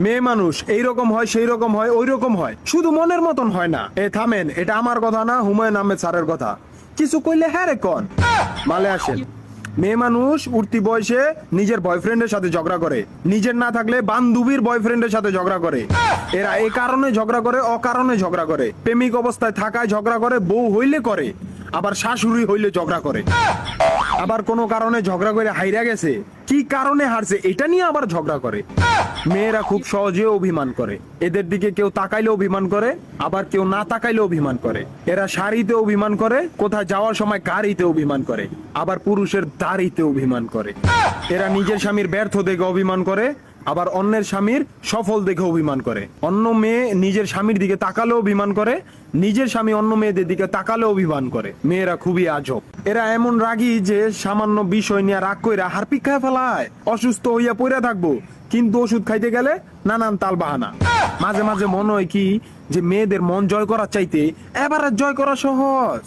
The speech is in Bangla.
মেয়ে মানুষ এই রকম হয় সেই রকম হয় ওই রকম হয়। শুধু মনের মতন হয় না। এ, থামেন, এটা আমার কথা না, হুমায়ুন আহমেদ স্যারের কথা। কিছু কইলে হ্যাঁ রে কন। মালে আসেন। মেয়ে মানুষ উঠতি বয়সে নিজের বয়ফ্রেন্ডের সাথে ঝগড়া করে। নিজের না থাকলে বান্ধবীর বয়ফ্রেন্ডের সাথে ঝগড়া করে। এরা এই কারণে ঝগড়া করে, অকারণে ঝগড়া করে। প্রেমিক অবস্থায় থাকায় ঝগড়া করে, বউ হইলে করে। আবার শাশুড়ি হইলে ঝগড়া করে। আবার কোনো কারণে ঝগড়া করে হাইরা গেছে। কি কারণে হারছে, এটা নিয়ে আবার ঝগড়া করে। মেয়েরা খুব সহজে অভিমান করে। এদের দিকে কেউ তাকাইলে অভিমান করে, আবার কেউ না তাকাইলে অভিমান করে। এরা শাড়িতে অভিমান করে, কোথায় যাওয়ার সময় গাড়িতে অভিমান করে, আবার পুরুষের দাড়িতে অভিমান করে। এরা নিজের স্বামীর ব্যর্থ দেখে অভিমান করে আবার অন্যের স্বামীর সফল দেখে অভিমান করে। অন্য মেয়ে নিজের স্বামীর দিকে তাকালে অভিমান করে, নিজের স্বামী অন্য মেয়েদের দিকে তাকালে অভিমান করে। মেয়েরা খুবই আজব। এরা এমন রাগী যে সামান্য বিষয় নিয়ে রাগ কইরা হারপিক খায় ফেলায়। অসুস্থ হইয়া পড়ে থাকব, কিন্তু ওষুধ খাইতে গেলে নানান তাল বাহানা মাঝে মাঝে মনে হয় কি যে মেয়েদের মন জয় করার চাইতে এবার জয় করা সহজ।